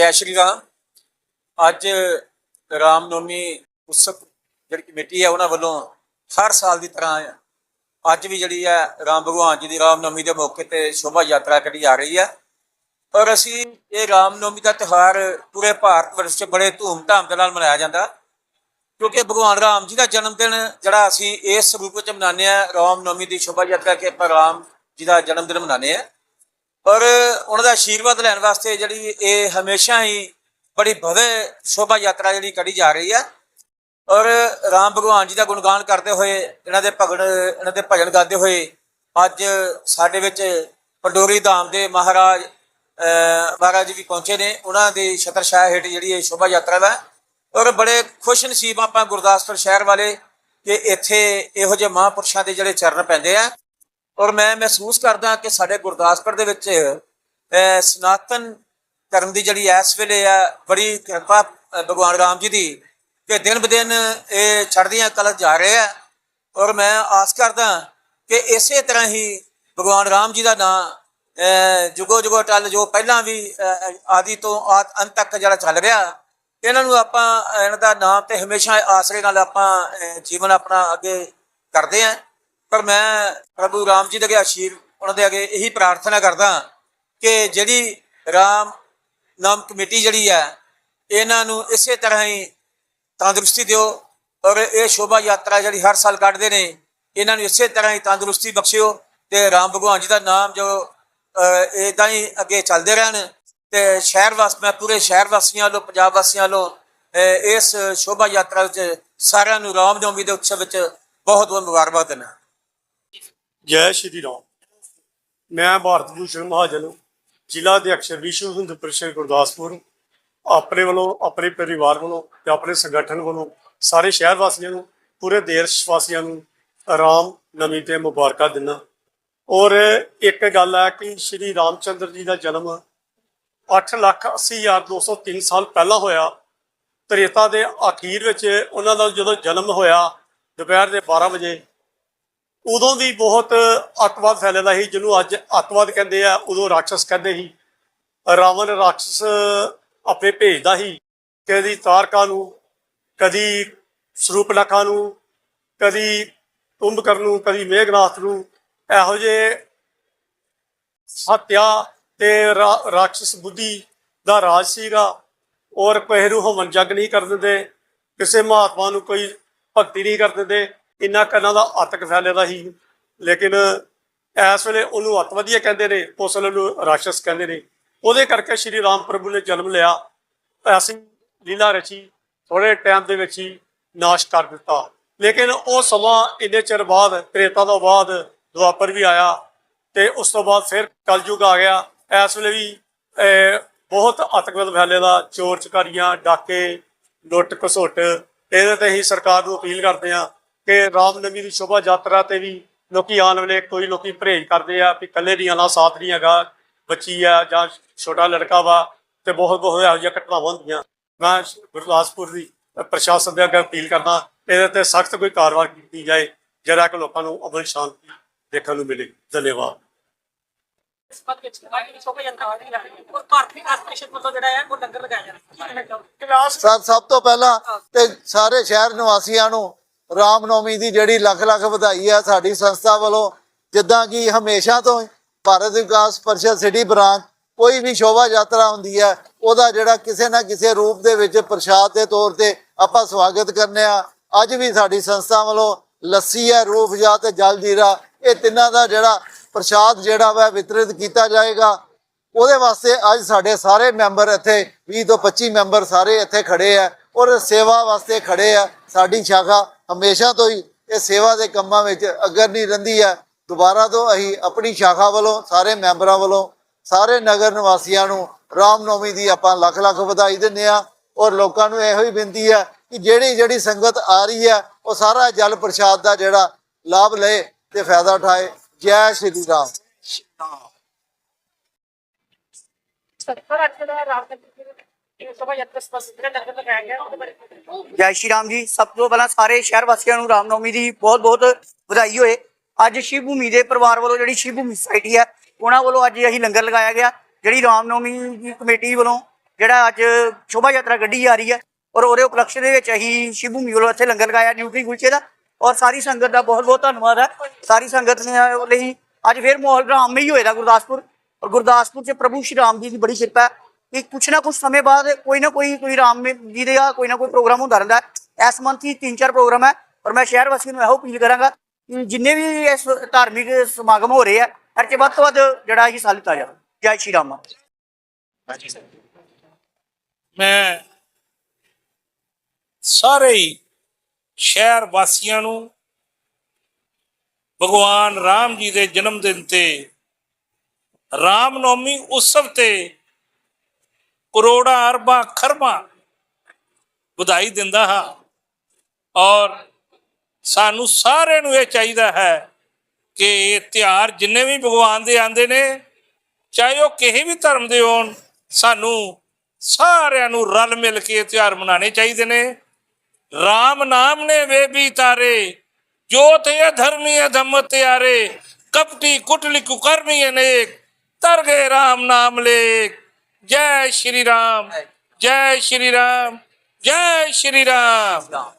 ਜੈ ਸ਼੍ਰੀ ਰਾਮ। ਅੱਜ ਰਾਮ ਨੌਮੀ ਉਤਸਵ ਜਿਹੜੀ ਕਮੇਟੀ ਹੈ, ਉਹਨਾਂ ਵੱਲੋਂ ਹਰ ਸਾਲ ਦੀ ਤਰ੍ਹਾਂ ਅੱਜ ਵੀ ਜਿਹੜੀ ਹੈ, ਰਾਮ ਭਗਵਾਨ ਜੀ ਦੀ ਰਾਮ ਨੌਮੀ ਦੇ ਮੌਕੇ ਤੇ ਸ਼ੋਭਾ ਯਾਤਰਾ ਕੱਢੀ ਜਾ ਰਹੀ ਹੈ। ਔਰ ਅਸੀਂ ਇਹ ਰਾਮ ਨੌਮੀ ਦਾ ਤਿਉਹਾਰ ਪੂਰੇ ਭਾਰਤ ਵਰਸ਼ 'ਚ ਬੜੇ ਧੂਮ-ਧਾਮ ਦੇ ਨਾਲ ਮਨਾਇਆ ਜਾਂਦਾ। ਕਿਉਂਕਿ ਭਗਵਾਨ ਰਾਮ ਜੀ ਦਾ ਜਨਮ ਦਿਨ ਜਿਹੜਾ ਅਸੀਂ ਇਸ ਰੂਪ ਵਿੱਚ ਮਨਾਉਂਦੇ ਆ ਰਾਮਨੌਮੀ ਦੀ ਸ਼ੋਭਾ ਯਾਤਰਾ ਕੇ ਆਪਾਂ ਰਾਮ ਜੀ ਦਾ ਜਨਮ ਦਿਨ ਮਨਾਉਂਦੇ ਆ ਔਰ ਉਹਨਾਂ ਦਾ ਆਸ਼ੀਰਵਾਦ ਲੈਣ ਵਾਸਤੇ ਜਿਹੜੀ ਇਹ ਹਮੇਸ਼ਾ ਹੀ ਬੜੀ ਭਵੇ ਸ਼ੋਭਾ ਯਾਤਰਾ ਜਿਹੜੀ ਕੱਢੀ ਜਾ ਰਹੀ ਹੈ। ਔਰ ਰਾਮ ਭਗਵਾਨ ਜੀ ਦਾ ਗੁਣਗਾਨ ਕਰਦੇ ਹੋਏ, ਇਹਨਾਂ ਦੇ ਭਗਣ, ਇਹਨਾਂ ਦੇ ਭਜਨ ਗਾਉਂਦੇ ਹੋਏ ਅੱਜ ਸਾਡੇ ਵਿੱਚ ਪੰਡੋਰੀ ਧਾਮ ਦੇ ਮਹਾਰਾਜ ਮਹਾਰਾਜ ਵੀ ਪਹੁੰਚੇ ਨੇ। ਉਹਨਾਂ ਦੀ ਛਤਰ ਹੇਠ ਜਿਹੜੀ ਇਹ ਸ਼ੋਭਾ ਯਾਤਰਾ ਦਾ ਔਰ ਬੜੇ ਖੁਸ਼ ਨਸੀਬ ਆਪਾਂ ਗੁਰਦਾਸਪੁਰ ਸ਼ਹਿਰ ਵਾਲੇ ਕਿ ਇੱਥੇ ਇਹੋ ਜਿਹੇ ਮਹਾਂਪੁਰਸ਼ਾਂ ਦੇ ਜਿਹੜੇ ਚਰਨ ਪੈਂਦੇ ਆ। ਔਰ ਮੈਂ ਮਹਿਸੂਸ ਕਰਦਾ ਕਿ ਸਾਡੇ ਗੁਰਦਾਸਪੁਰ ਦੇ ਵਿੱਚ ਸਨਾਤਨ ਧਰਮ ਦੀ ਜਿਹੜੀ ਇਸ ਵੇਲੇ ਆ ਬੜੀ ਕਿਰਪਾ ਭਗਵਾਨ ਰਾਮ ਜੀ ਦੀ ਕਿ ਦਿਨ ਬਦਿਨ ਇਹ ਚੜ੍ਹਦੀਆਂ ਕਲਤ ਜਾ ਰਹੇ ਆ। ਔਰ ਮੈਂ ਆਸ ਕਰਦਾ ਕਿ ਇਸੇ ਤਰ੍ਹਾਂ ਹੀ ਭਗਵਾਨ ਰਾਮ ਜੀ ਦਾ ਨਾਮ ਜੁਗੋ ਜੁਗੋ ਟੱਲ ਜੋ ਪਹਿਲਾਂ ਵੀ ਅਹ, ਆਦਿ ਤੋਂ ਆਦ ਅੰਤ ਤੱਕ ਜਿਹੜਾ ਚੱਲ ਰਿਹਾ ਇਹਨਾਂ ਨੂੰ ਆਪਾਂ ਇਹਨਾਂ ਦਾ ਨਾਮ ਤੇ ਹਮੇਸ਼ਾ ਆਸਰੇ ਨਾਲ ਆਪਾਂ ਜੀਵਨ ਆਪਣਾ ਅੱਗੇ ਕਰਦੇ ਆਂ। ਪਰ ਮੈਂ ਪ੍ਰਭੂ ਰਾਮ ਜੀ ਦੇ ਅੱਗੇ ਆਸ਼ੀਰ, ਉਹਨਾਂ ਦੇ ਅੱਗੇ ਇਹੀ ਪ੍ਰਾਰਥਨਾ ਕਰਦਾ ਕਿ ਜਿਹੜੀ ਰਾਮ ਨਾਮ ਕਮੇਟੀ ਜਿਹੜੀ ਹੈ, ਇਹਨਾਂ ਨੂੰ ਇਸੇ ਤਰ੍ਹਾਂ ਹੀ ਤੰਦਰੁਸਤੀ ਦਿਓ ਔਰ ਇਹ ਸ਼ੋਭਾ ਯਾਤਰਾ ਜਿਹੜੀ ਹਰ ਸਾਲ ਕੱਢਦੇ ਨੇ, ਇਹਨਾਂ ਨੂੰ ਇਸੇ ਤਰ੍ਹਾਂ ਹੀ ਤੰਦਰੁਸਤੀ ਬਖਸ਼ਿਓ ਤੇ ਰਾਮ ਭਗਵਾਨ ਜੀ ਦਾ ਨਾਮ ਜੋ ਇਦਾਂ ਹੀ ਅੱਗੇ ਚੱਲਦੇ ਰਹਿਣ ਤੇ ਸ਼ਹਿਰ ਵਾਸ, ਮੈਂ ਪੂਰੇ ਸ਼ਹਿਰ ਵਾਸੀਆਂ ਵੱਲੋਂ, ਪੰਜਾਬ ਵਾਸੀਆਂ ਵੱਲੋਂ ਇਸ ਸ਼ੋਭਾ ਯਾਤਰਾ ਵਿੱਚ ਸਾਰਿਆਂ ਨੂੰ ਰਾਮ ਨੌਮੀ ਦੇ ਉਤਸਵ ਵਿੱਚ ਬਹੁਤ ਬਹੁਤ ਮੁਬਾਰਕਬਾਦ ਦਿੰਦਾ ਜੈ ਸ਼੍ਰੀ ਰਾਮ। ਮੈਂ ਭਾਰਤ ਭੂਸ਼ਣ ਮਹਾਜਨ, ਜ਼ਿਲ੍ਹਾ ਅਧਿਕਸ਼ ਵਿਸ਼ਵ ਹਿੰਦੂ ਪਰਿਸ਼ਦ ਗੁਰਦਾਸਪੁਰ, ਆਪਣੇ ਵੱਲੋਂ, ਆਪਣੇ ਪਰਿਵਾਰ ਵੱਲੋਂ ਤੇ ਆਪਣੇ ਸੰਗਠਨ ਵੱਲੋਂ ਸਾਰੇ ਸ਼ਹਿਰ ਵਾਸੀਆਂ ਨੂੰ, ਪੂਰੇ ਦੇਸ਼ ਵਾਸੀਆਂ ਨੂੰ ਆਰਾਮ ਨਵੀਂ ਤੇ ਮੁਬਾਰਕਾਂ ਦਿੰਦਾ। ਔਰ ਇੱਕ ਗੱਲ ਹੈ ਕਿ ਸ਼੍ਰੀ ਰਾਮਚੰਦਰ ਜੀ ਦਾ ਜਨਮ 8 ਲੱਖ 80 ਹਜ਼ਾਰ 203 ਸਾਲ ਪਹਿਲਾਂ ਹੋਇਆ। ਤ੍ਰੇਤਾ ਦੇ ਅਖੀਰ ਵਿੱਚ ਉਹਨਾਂ ਦਾ ਜਦੋਂ ਜਨਮ ਹੋਇਆ, ਦੁਪਹਿਰ ਦੇ 12 ਵਜੇ ਉਦੋਂ ਵੀ ਬਹੁਤ ਅੱਤਵਾਦ ਫੈਲਦਾ ਸੀ, ਜਿਹਨੂੰ ਅੱਜ ਅੱਤਵਾਦ ਕਹਿੰਦੇ ਆ, ਉਦੋਂ ਰਾਖਸ਼ ਕਹਿੰਦੇ ਸੀ। ਰਾਵਣ ਰਾਖਸ਼ ਆਪਣੇ ਭੇਜਦਾ ਸੀ। ਕਦੀ ਤਾਰਕਾ ਨੂੰ, ਕਦੀ ਸਰੂਪਨਖਾ ਨੂੰ, ਕਦੀ ਕੁੰਭਕਰ ਨੂੰ, ਕਦੀ ਮੇਘਨਾਥ ਨੂੰ ਇਹੋ ਜਿਹੇ ਹੱਤਿਆ ਤੇ ਰਾ- ਰਾਖਸ਼ ਬੁੱਧੀ ਦਾ ਰਾਜ ਸੀਗਾ। ਔਰ ਕਿਸੇ ਨੂੰ ਹਵਨ ਜਗ ਨਹੀਂ ਕਰ ਦਿੰਦੇ, ਕਿਸੇ ਮਹਾਤਮਾ ਨੂੰ ਕੋਈ ਭਗਤੀ ਨਹੀਂ ਕਰ ਦਿੰਦੇ। ਇੰਨਾ ਕੰਨਾਂ ਦਾ ਆਤਕ ਫੈਲੇਦਾ ਹੀ ਲੇਕਿਨ ਇਸ ਵੇਲੇ ਉਹਨੂੰ ਅਤਵਦੀਆ ਕਹਿੰਦੇ ਨੇ, ਉਸ ਵੇਲੇ ਉਹਨੂੰ ਰਾਸ਼ਸ ਕਹਿੰਦੇ ਨੇ। ਉਹਦੇ ਕਰਕੇ ਸ਼੍ਰੀ ਰਾਮ ਪ੍ਰਭੂ ਨੇ ਜਨਮ ਲਿਆ। ਐਸੀ ਲੀਲਾ ਰਚੀ ਥੋੜੇ ਟਾਈਮ ਦੇ ਵਿੱਚ ਹੀ ਨਾਸ਼ ਕਰ ਦਿੱਤਾ। ਲੇਕਿਨ ਉਹ ਸਮਾਂ ਇੰਨੇ ਚਿਰ ਬਾਅਦ ਤ੍ਰੇਤਾ ਤੋਂ ਬਾਅਦ ਦੁਆਪਰ ਵੀ ਆਇਆ ਤੇ ਉਸ ਤੋਂ ਬਾਅਦ ਫਿਰ ਕਲਯੁਗ ਆ ਗਿਆ। ਇਸ ਵੇਲੇ ਵੀ ਬਹੁਤ ਆਤੰਕਵਾਦ ਫੈਲੇ ਦਾ। ਚੋਰ ਚਕਾਰੀਆਂ, ਡਾਕੇ ਲੁੱਟ ਘਸੁੱਟ ਇਹਦੇ ਤੇ ਹੀ ਸਰਕਾਰ ਨੂੰ ਅਪੀਲ ਕਰਦੇ ਆ ਕਿ ਰਾਮਨਵਮੀ ਦੀ ਸ਼ੋਭਾ ਯਾਤਰਾ ਤੇ ਵੀ ਲੋਕੀ ਆਉਣ ਵੇਲੇ ਕੋਈ ਲੋਕੀ ਪਰਹੇਜ਼ ਕਰਦੇ ਆ ਵੀ ਇਕੱਲੇ ਨਹੀਂ ਆਉਣਾ ਸਾਥ ਨਹੀਂ ਹੈਗਾ ਬੱਚੀ ਆ ਜਾਂ ਛੋਟਾ ਲੜਕਾ ਵਾ ਤੇ ਬਹੁਤ ਬਹੁਤ ਇਹੋ ਜਿਹੀਆਂ ਘਟਨਾਵਾਂ ਹੁੰਦੀਆਂ। ਮੈਂ ਗੁਰਦਾਸਪੁਰ ਦੀ ਪ੍ਰਸ਼ਾਸਨ ਦੇ ਅੱਗੇ ਅਪੀਲ ਕਰਦਾ ਇਹਦੇ ਤੇ ਸਖਤ ਕੋਈ ਕਾਰਵਾਈ ਕੀਤੀ ਜਾਏ ਜਿਹੜਾ ਕਿ ਲੋਕਾਂ ਨੂੰ ਅਮਨ ਸ਼ਾਂਤੀ ਦੇਖਣ ਨੂੰ ਮਿਲੇ। ਧੰਨਵਾਦ। ਸਭ ਸਭ ਤੋਂ ਪਹਿਲਾਂ ਤੇ ਸਾਰੇ ਸ਼ਹਿਰ ਨਿਵਾਸੀਆਂ ਨੂੰ ਰਾਮਨੌਮੀ ਦੀ ਜਿਹੜੀ ਲੱਖ ਲੱਖ ਵਧਾਈ ਹੈ ਸਾਡੀ ਸੰਸਥਾ ਵੱਲੋਂ, ਜਿੱਦਾਂ ਕਿ ਹਮੇਸ਼ਾ ਤੋਂ ਭਾਰਤ ਵਿਕਾਸ ਪਰਿਸ਼ਦ ਸਿਟੀ ਬ੍ਰਾਂਚ ਕੋਈ ਵੀ ਸ਼ੋਭਾ ਯਾਤਰਾ ਹੁੰਦੀ ਹੈ ਉਹਦਾ ਜਿਹੜਾ ਕਿਸੇ ਨਾ ਕਿਸੇ ਰੂਪ ਦੇ ਵਿੱਚ ਪ੍ਰਸ਼ਾਦ ਦੇ ਤੌਰ ਤੇ ਆਪਾਂ ਸਵਾਗਤ ਕਰਨੇ ਆ। ਅੱਜ ਵੀ ਸਾਡੀ ਸੰਸਥਾ ਵੱਲੋਂ ਲੱਸੀ ਹੈ ਰੂਫਜਾ ਤੇ ਜਲ ਜੀਰਾ, ਇਹ ਤਿੰਨਾਂ ਦਾ ਜਿਹੜਾ ਪ੍ਰਸ਼ਾਦ ਜਿਹੜਾ ਵਾ ਵਿਤਰਿਤ ਕੀਤਾ ਜਾਏਗਾ। ਉਹਦੇ ਵਾਸਤੇ ਅੱਜ ਸਾਡੇ ਸਾਰੇ ਮੈਂਬਰ ਇੱਥੇ 20 ਤੋਂ 25 ਮੈਂਬਰ ਸਾਰੇ ਇੱਥੇ ਖੜੇ ਆ ਔਰ ਸੇਵਾ ਵਾਸਤੇ ਖੜੇ ਆ ਸਾਡੀ ਸ਼ਾਖਾ। ਹਮੇਸ਼ਾ ਤੋਂ ਹੀ ਇਹ ਸੇਵਾ ਦੇ ਕੰਮਾਂ ਵਿੱਚ ਅਗਰ ਨਹੀਂ ਰਹਿੰਦੀ ਹੈ ਦੁਬਾਰਾ ਤੋਂ ਅਸੀਂ ਆਪਣੀ ਸ਼ਾਖਾ ਵੱਲੋਂ, ਸਾਰੇ ਮੈਂਬਰਾਂ ਵੱਲੋਂ, ਸਾਰੇ ਨਗਰ ਨਿਵਾਸੀਆਂ ਨੂੰ ਰਾਮਨੌਮੀ ਦੀ ਆਪਾਂ ਲੱਖ ਲੱਖ ਵਧਾਈ ਦਿੰਦੇ ਆ ਔਰ ਲੋਕਾਂ ਨੂੰ ਇਹੋ ਹੀ ਬੇਨਤੀ ਹੈ ਕਿ ਜਿਹੜੀ ਜਿਹੜੀ ਸੰਗਤ ਆ ਰਹੀ ਹੈ ਉਹ ਸਾਰਾ ਜਲ ਪ੍ਰਸ਼ਾਦ ਦਾ ਜਿਹੜਾ ਲਾਭ ਲਏ ਤੇ ਫਾਇਦਾ ਉਠਾਏ। ਜੈ ਸ਼੍ਰੀ ਰਾਮ। ਸਰ ਅੱਜ ਜੈ ਸ਼੍ਰੀ ਰਾਮ ਜੀ। ਸਭ ਤੋਂ ਪਹਿਲਾਂ ਸਾਰੇ ਸ਼ਹਿਰ ਵਾਸੀਆਂ ਨੂੰ ਰਾਮਨੌਮੀ ਦੀ ਬਹੁਤ ਬਹੁਤ ਵਧਾਈ ਹੋਏ। ਅੱਜ ਸ਼ਿਵ ਭੂਮੀ ਦੇ ਪਰਿਵਾਰ ਵੱਲੋਂ ਜਿਹੜੀ ਸ਼ਿਵ ਭੂਮੀ ਸੁਸਾਇਟੀ ਹੈ, ਉਹਨਾਂ ਵੱਲੋਂ ਅੱਜ ਅਸੀਂ ਲੰਗਰ ਲਗਾਇਆ ਗਿਆ। ਜਿਹੜੀ ਰਾਮਨੌਮੀ ਦੀ ਕਮੇਟੀ ਵੱਲੋਂ ਜਿਹੜਾ ਅੱਜ ਸ਼ੋਭਾ ਯਾਤਰਾ ਕੱਢੀ ਜਾ ਰਹੀ ਹੈ, ਔਰ ਉਹਦੇ ਉਪਲਕਸ਼ ਦੇ ਵਿੱਚ ਅਸੀਂ ਸ਼ਿਵ ਭੂਮੀ ਵੱਲੋਂ ਇੱਥੇ ਲੰਗਰ ਲਗਾਇਆ ਨਿਊਟਰੀ ਕੁਲਚੇ ਦਾ। ਔਰ ਸਾਰੀ ਸੰਗਤ ਦਾ ਬਹੁਤ ਬਹੁਤ ਧੰਨਵਾਦ ਹੈ। ਸਾਰੀ ਸੰਗਤ ਨੇ ਲਈ ਅੱਜ ਫਿਰ ਮਾਹੌਲ ਰਾਮਮਈ ਹੋਏਗਾ ਗੁਰਦਾਸਪੁਰ। ਔਰ ਗੁਰਦਾਸਪੁਰ 'ਚ ਪ੍ਰਭੂ ਸ਼੍ਰੀ ਰਾਮ ਜੀ ਦੀ ਬੜੀ ਕਿਰਪਾ ਹੈ। ਕਿ ਕੁਛ ਨਾ ਕੁਛ ਸਮੇਂ ਬਾਅਦ ਕੋਈ ਨਾ ਕੋਈ ਕੋਈ ਰਾਮ ਜੀ ਦੇ ਕੋਈ ਨਾ ਕੋਈ ਪ੍ਰੋਗਰਾਮ ਹੁੰਦਾ ਰਹਿੰਦਾ ਇਸ ਮੰਥ ਹੀ ਤਿੰਨ ਚਾਰ ਪ੍ਰੋਗਰਾਮ ਹੈ ਔਰ ਮੈਂ ਸ਼ਹਿਰ ਵਾਸੀਆਂ ਨੂੰ ਇਹੋ ਅਪੀਲ ਕਰਾਂਗਾ ਕਿ ਜਿੰਨੇ ਵੀ ਇਸ ਧਾਰਮਿਕ ਸਮਾਗਮ ਹੋ ਰਹੇ ਆ ਹਰ ਚ ਵੱਧ ਤੋਂ ਵੱਧ ਜਿਹੜਾ ਹਿੱਸਾ ਲਿੱਤਾ ਜਾਵੇ। ਜੈ ਸ਼੍ਰੀ ਰਾਮ ਮੈਂ ਸਾਰੇ ਸ਼ਹਿਰ ਵਾਸੀਆਂ ਨੂੰ ਭਗਵਾਨ ਰਾਮ ਜੀ ਦੇ ਜਨਮ ਦਿਨ ਤੇ ਰਾਮ ਨੌਮੀ ਉਤਸਵ ਤੇ ਕਰੋੜਾਂ ਅਰਬਾਂ ਖਰਬਾਂ ਵਧਾਈ ਦਿੰਦਾ ਹਾਂ। ਔਰ ਸਾਨੂੰ ਸਾਰਿਆਂ ਨੂੰ ਇਹ ਚਾਹੀਦਾ ਹੈ ਕਿ ਇਹ ਤਿਉਹਾਰ ਜਿੰਨੇ ਵੀ ਭਗਵਾਨ ਦੇ ਆਂਦੇ ਨੇ, ਚਾਹੇ ਉਹ ਕਿਸੇ ਵੀ ਧਰਮ ਦੇ ਹੋਣ, ਸਾਨੂੰ ਸਾਰਿਆਂ ਨੂੰ ਰਲ ਮਿਲ ਕੇ ਇਹ ਤਿਉਹਾਰ ਮਨਾਉਣੇ ਚਾਹੀਦੇ ਨੇ। RAM ਨਾਮ ਨੇ ਵੇ ਵੀ ਤਾਰੇ, ਜੋਤ ਹੈ ਧਰਮੀ ਹੈ ਧੰਮ ਤਿਆਰੇ, ਕਪਟੀ ਕੁਟਲੀ ਕੁਕਰਮੀ ਅਨੇਕ ਤਰ ਗਏ RAM ਨਾਮ ਲੇਖ। ਜੈ ਸ਼੍ਰੀ ਰਾਮ ਜੈ ਸ਼੍ਰੀ ਰਾਮ ਜੈ ਸ਼੍ਰੀ ਰਾਮ